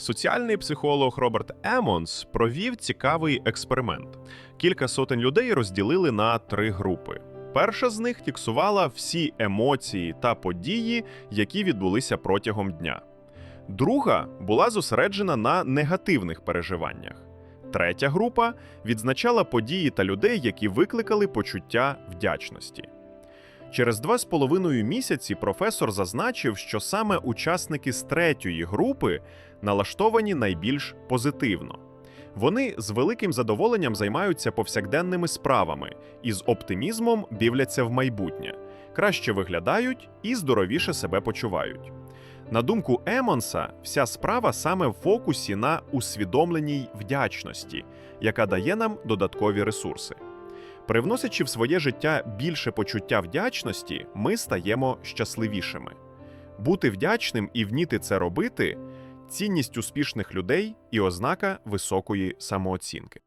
Соціальний психолог Роберт Емонс провів цікавий експеримент. Кілька сотень людей розділили на три групи. Перша з них фіксувала всі емоції та події, які відбулися протягом дня. Друга була зосереджена на негативних переживаннях. Третя група відзначала події та людей, які викликали почуття вдячності. Через два з половиною місяці професор зазначив, що саме учасники з третьої групи налаштовані найбільш позитивно. Вони з великим задоволенням займаються повсякденними справами і з оптимізмом дивляться в майбутнє, краще виглядають і здоровіше себе почувають. На думку Емонса, вся справа саме в фокусі на усвідомленій вдячності, яка дає нам додаткові ресурси. Привносячи в своє життя більше почуття вдячності, ми стаємо щасливішими. Бути вдячним і вміти це робити цінність успішних людей і ознака високої самооцінки.